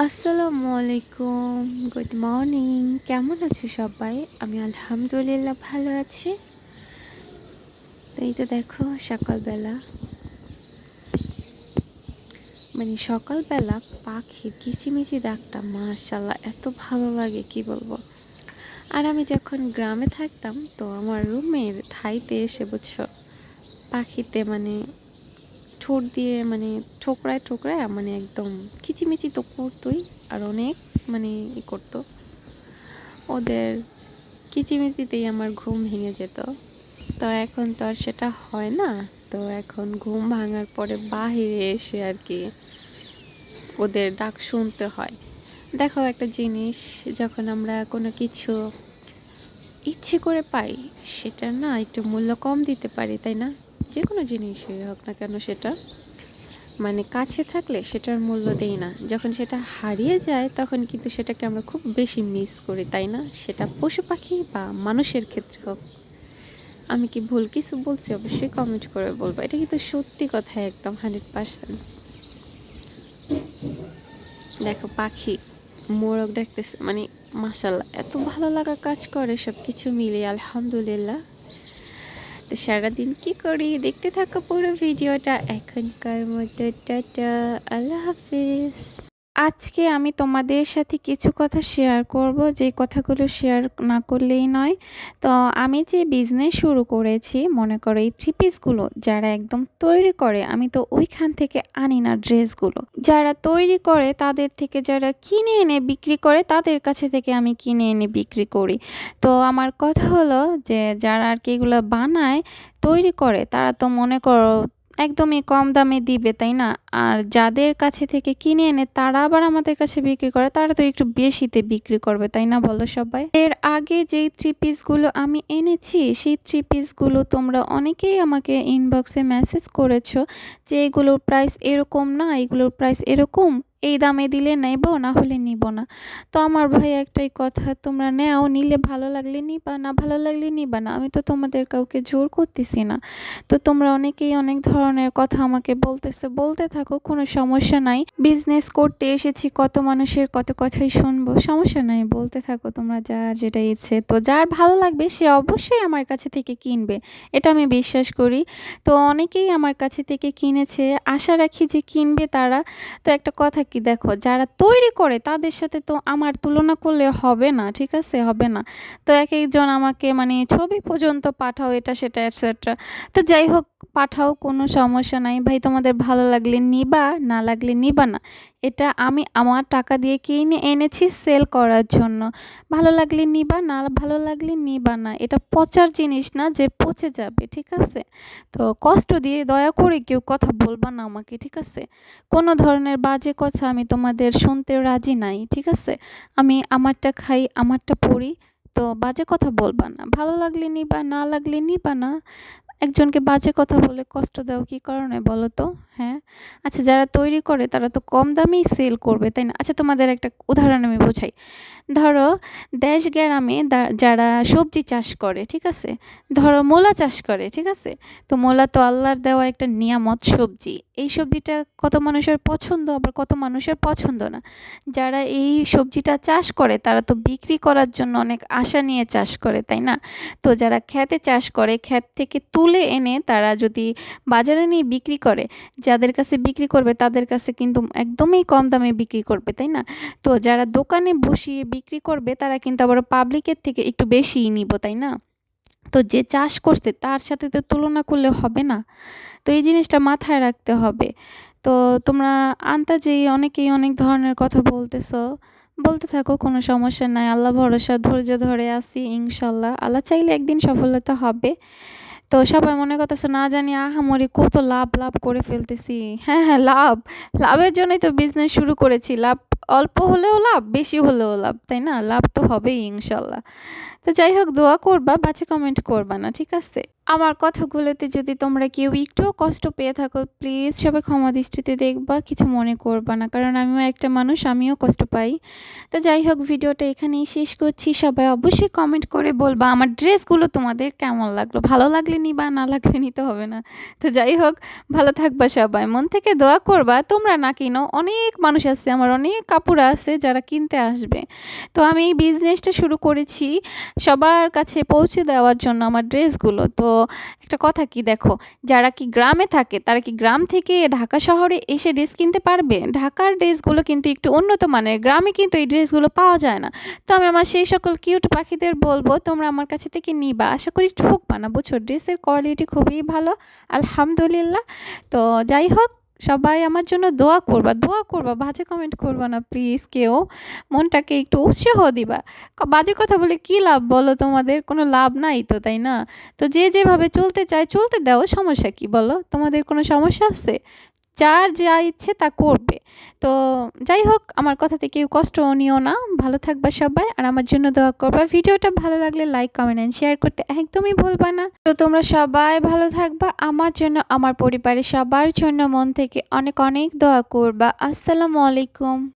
আসসালামু আলাইকুম, good morning. কেমন আছো সবাই? আমি আলহামদুলিল্লাহ ভালো আছি। তো এই তো দেখো, সকালবেলা। মানে সকালবেলা পাখির কিচিমিচি ডাকটা মাশাল্লাহ এত ভালো লাগে, কি বলব? আর আমি যখন গ্রামে থাকতাম, তো আমার রুমের ঠাইতে এসে বুঝছ, পাখিতে মানে ঠোঁট দিয়ে মানে ঠোকরায় ঠোকরায় মানে একদম কিচিমিচি তো করতোই আর অনেক মানে ই করতো। ওদের কিচিমিচিতেই আমার ঘুম ভেঙে যেত। তো এখন তো আর সেটা হয় না। তো এখন ঘুম ভাঙার পরে বাহিরে এসে আর কি ওদের ডাক শুনতে হয়। দেখো একটা জিনিস, যখন আমরা কোনো কিছু ইচ্ছে করে পাই, সেটা না একটু মূল্য কম দিতে পারি, তাই না? যে কোনো জিনিসই হোক না কেন সেটা মানে কাছে থাকলে সেটার মূল্য দেই না। যখন সেটা হারিয়ে যায়, তখন কিন্তু সেটাকে আমরা খুব বেশি মিস করি, তাই না? সেটা পশু পাখি বা মানুষের ক্ষেত্রে হোক। আমি কি ভুল কিছু বলছি? অবশ্যই কমেন্ট করে বলব। এটা কিন্তু সত্যি কথা একদম হান্ড্রেড পার্সেন্ট দেখো, পাখি, মোরগ দেখতেছে মানে মাসাল্লাহ এত ভালো লাগা কাজ করে সব কিছু মিলে আলহামদুলিল্লাহ। তো সারাদিন কি করি? দেখতে থাকো পুরো ভিডিওটা। এখনকার মতো টাটা আল্লাহ হাফিজ। আজকে আমি তোমাদের সাথে কিছু কথা শেয়ার করব, যে কথাগুলো শেয়ার না করলেই নয়। তো আমি যে বিজনেস শুরু করেছি, মনে করো এই থ্রি পিসগুলো যারা একদম তৈরি করে, আমি তো ওইখান থেকে আনি না ড্রেসগুলো যারা তৈরি করে, তাদের থেকে যারা কিনে এনে বিক্রি করে, তাদের কাছে থেকে আমি কিনে এনে বিক্রি করি। তো আমার কথা হলো যে, যারা আর কি এগুলো বানায়, তৈরি করে, তারা তো মনে করো একদমই কম দামে দিবে, তাই না? আর যাদের কাছে থেকে কিনে এনে তারা আবার আমাদের কাছে বিক্রি করে, তারা তো একটু বেশিতে বিক্রি করবে, তাই না বলো সবাই? এর আগে যেই থ্রি পিসগুলো আমি এনেছি, সেই থ্রি পিসগুলো তোমরা অনেকেই আমাকে ইনবক্সে মেসেজ করেছ যে এগুলোর প্রাইস এরকম না, এগুলোর প্রাইস এরকম। এই দামে দিলে নেব, না হলে নিব না। তো আমার ভাই একটাই কথা, তোমরা নেও, নিলে ভালো লাগলে নিবা, না ভালো লাগলে নিবা না। আমি তো তোমাদের কাউকে জোর করতেছি না। তো তোমরা অনেকেই অনেক ধরনের কথা আমাকে বলতেছে, বলতে থাকো, কোনো সমস্যা নাই। বিজনেস করতে এসেছি, কত মানুষের কত কথাই শুনব, সমস্যা নাই, বলতে থাকো তোমরা যার যেটা ইচ্ছে। তো যার ভালো লাগবে, সে অবশ্যই আমার কাছে থেকে কিনবে, এটা আমি বিশ্বাস করি। তো অনেকেই আমার কাছে থেকে কিনেছে, আশা রাখি যে কিনবে তারা। তো একটা কথা কি দেখো, যারা তৈরি করে তাদের সাথে তো আমার তুলনা করলে হবে না, ঠিক আছে? হবে না। তো এক একজন আমাকে মানে ছবি পর্যন্ত পাঠাও, এটা, সেটা এটসেট্রা তো যাই হোক পাঠাও, কোনো সমস্যা নাই। ভাই, তোমাদের ভালো লাগলে নিবা, না লাগলে নিবা না। এটা আমি আমার টাকা দিয়ে কিনে এনেছি সেল করার জন্য। ভালো লাগলে নিবা, না ভালো লাগলে নিবা না। এটা পচার জিনিস না যে পচে যাবে, ঠিক আছে? তো কষ্ট দিয়ে দয়া করে কেউ কথা বলবা না আমাকে, ঠিক আছে? কোনো ধরনের বাজে কথা আমি তোমাদের শুনতে রাজি নাই, ঠিক আছে? আমি আমারটা খাই, আমারটা পড়ি, তো বাজে কথা বলবা না। ভালো লাগলে নিবা, না লাগলে নিবা না। একজনকে বাজে কথা বলে কষ্ট দাও, কী কারণে বলো তো? হ্যাঁ? আচ্ছা যারা তৈরি করে তারা তো কম দামেই সেল করবে, তাই না? আচ্ছা তোমাদের একটা উদাহরণ আমি বোঝাই। ধরো, দেশ গ্রামে যারা সবজি চাষ করে, ঠিক আছে? ধরো, মূলা চাষ করে, ঠিক আছে? তো মূলা তো আল্লাহর দেওয়া একটা নিয়ামত সবজি। এই সবজিটা কত মানুষের পছন্দ, আবার কত মানুষের পছন্দ না? যারা এই সবজিটা চাষ করে, তারা তো বিক্রি করার জন্য অনেক আশা নিয়ে চাষ করে, তাই না? তো যারা খেতে চাষ করে, ক্ষেত থেকে তুলে এনে তারা যদি বাজারে নিয়ে বিক্রি করে, যাদের কাছে বিক্রি করবে তাদের কাছে কিন্তু একদমই কম দামে বিক্রি করবে, তাই না? তো যারা দোকানে বসিয়ে বিক্রি করবে তারা কিন্তু আবার পাবলিকের থেকে একটু বেশিই নিব, তাই না? তো যে চাষ করছে তার সাথে তো তুলনা করলে হবে না। তো এই জিনিসটা মাথায় রাখতে হবে। তো তোমরা আন্তাজেই অনেকেই অনেক ধরনের কথা বলতেছো, বলতে থাকো, কোনো সমস্যা নাই। আল্লাহ ভরসা, ধৈর্য ধরে আসি ইনশাল্লাহ। আল্লাহ চাইলে একদিন সফলতা হবে। তো সবাই মনে করতেছে, না জানি আহামরি কত লাভ লাভ করে ফেলতেছি। হ্যাঁ হ্যাঁ লাভ। লাভের জন্যই তো বিজনেস শুরু করেছি। লাভ অল্প হলেও লাভ, বেশি হলেও লাভ, তাই না? লাভ তো হবেই, ইনশাল্লাহ। তো যাই হোক দোয়া করবা, বাজে কমেন্ট করবা না, ঠিক আছে? আমার কথাগুলোতে যদি তোমরা কেউ একটুও কষ্ট পেয়ে থাকো প্লিজ সবাই ক্ষমা দৃষ্টিতে দেখবা, কিছু মনে করবা না, কারণ আমিও একটা মানুষ, আমিও কষ্ট পাই। তো যাই হোক ভিডিওটা এখানেই শেষ করছি। সবাই অবশ্যই কমেন্ট করে বলবা আমার ড্রেসগুলো তোমাদের কেমন লাগল? ভালো লাগলে নিবা, না লাগলে নিতে হবে না। তো যাই হোক ভালো থাকবা সবাই। মন থেকে দোয়া করবা, তোমরা না কিনো, অনেক মানুষ আছে, আমার অনেক কাপড় আছে যারা কিনতে আসবে। তো আমি এই বিজনেসটা শুরু করেছি। সবার কাছে পৌঁছে দেওয়ার জন্য আমার ড্রেসগুলো। তো একটা কথা কি দেখো, যারা কি গ্রামে থাকে, তারা কি গ্রাম থেকে ঢাকা শহরে এসে ড্রেস কিনতে পারবে? ঢাকার ড্রেসগুলো কিন্তু একটু উন্নত মানের, গ্রামে কিন্তু এই ড্রেসগুলো পাওয়া যায় না। তো আমি আমার সেই সকল কিউট পাখিদের বলব, তোমরা আমার কাছে থেকে নিবা। আশা করি ঠকবা না, বুঝছ? ড্রেসের কোয়ালিটি খুবই ভালো, আলহামদুলিল্লাহ। তো যাই হোক সবাই আমার জন্য দোয়া করবা দোয়া করবা, বাজে কমেন্ট করবা না প্লিজ কেউ। মনটাকে একটু উৎসাহ দিবা। বাজে কথা বলে কি লাভ বলো তোমাদের? কোনো লাভ নাই তো, তাই না? তো যে যেভাবে চলতে চায়, চলতে দাও, সমস্যা কি বলো? তোমাদের কোনো সমস্যা আছে? যার যা ইচ্ছে তা করবে। তো যাই হোক, আমার কথাতে কেউ কষ্ট নিও না। ভালো থাকবা সবাই। আর আমার জন্য দোয়া করবা। ভিডিওটা ভালো লাগলে লাইক, কমেন্ট অ্যান্ড শেয়ার করতে একদমই ভুলবা না। তো তোমরা সবাই ভালো থাকবা। আমার জন্য, আমার পরিবারের সবার জন্য মন থেকে অনেক অনেক দোয়া করবা। আসসালামু আলাইকুম।